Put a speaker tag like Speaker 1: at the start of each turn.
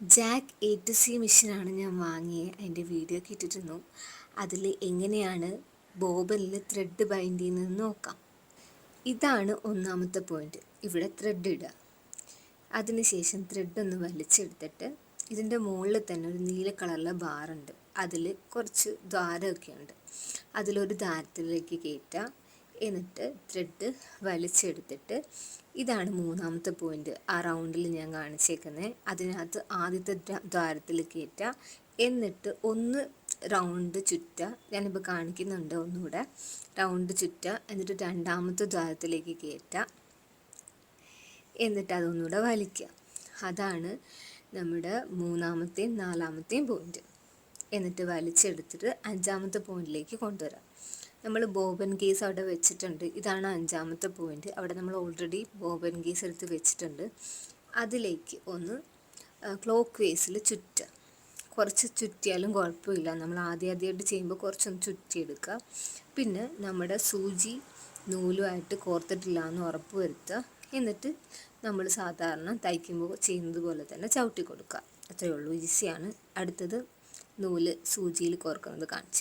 Speaker 1: Jack A to C മെഷീനാണ് ഞാൻ വാങ്ങിയത് അതിന്റെ വീഡിയോ ഒക്കെ അതിൽ എങ്ങനെയാണ് ബോബനിൽ ത്രെഡ് ബൈൻഡ് ചെയ്യുന്നതെന്ന് നോക്കാം. ഇതാണ് ഒന്നാമത്തെ പോയിന്റ് ഇവിടെ ത്രെഡ് ഇടുക. അതിനുശേഷം ത്രെഡ് ഒന്ന് വലിച്ചെടുത്തിട്ട് ഇതിന്റെ മുകളിൽ തന്നെ ഒരു നീല കളറിലെ ബാറുണ്ട് അതിൽ കുറച്ച് ദ്വാരമൊക്കെ ഉണ്ട്. അതിലൊരു ദ്വാരത്തിലേക്ക് കയറ്റുക. എന്നിട്ട് ത്രെഡ് വലിച്ചെടുത്തിട്ട് ഇതാണ് മൂന്നാമത്തെ പോയിന്റ് ആ റൗണ്ടിൽ ഞാൻ കാണിച്ചേക്കുന്നത് അതിനകത്ത് ആദ്യത്തെ ദ്വാരത്തിൽ കയറ്റുക എന്നിട്ട് ഒന്ന് റൗണ്ട് ചുറ്റുക ഞാനിപ്പോൾ കാണിക്കുന്നുണ്ട് ഒന്നുകൂടെ. റൗണ്ട് ചുറ്റ. എന്നിട്ട് രണ്ടാമത്തെ ദ്വാരത്തിലേക്ക് കയറ്റുക എന്നിട്ട് അതൊന്നുകൂടെ വലിക്കുക അതാണ് നമ്മുടെ മൂന്നാമത്തെയും നാലാമത്തെയും പോയിന്റ് എന്നിട്ട് വലിച്ചെടുത്തിട്ട് അഞ്ചാമത്തെ പോയിന്റിലേക്ക് കൊണ്ടുവരാം. നമ്മൾ ബോബൻ ഗീസ് അവിടെ വെച്ചിട്ടുണ്ട്. ഇതാണ് അഞ്ചാമത്തെ പോയിന്റ് അവിടെ നമ്മൾ ഓൾറെഡി ബോബൻ ഗീസ് എടുത്ത് വെച്ചിട്ടുണ്ട്. അതിലേക്ക് ഒന്ന് ക്ലോക്ക് വേസിൽ ചുറ്റുക. കുറച്ച് ചുറ്റിയാലും കുഴപ്പമില്ല. നമ്മൾ ആദ്യം ആദ്യമായിട്ട് ചെയ്യുമ്പോൾ കുറച്ചൊന്ന് ചുറ്റിയെടുക്കുക. പിന്നെ നമ്മുടെ സൂചി നൂലുമായിട്ട് കോർത്തിട്ടില്ല എന്ന് ഉറപ്പ് വരുത്തുക. എന്നിട്ട് നമ്മൾ സാധാരണ തയ്ക്കുമ്പോൾ ചെയ്യുന്നത് പോലെ തന്നെ ചവിട്ടി കൊടുക്കുക. അത്രയേ ഉള്ളൂ. ഈസിയാണ്. അടുത്തത് നൂൽ സൂചിയിൽ കോർക്കുന്നത് കാണിച്ചു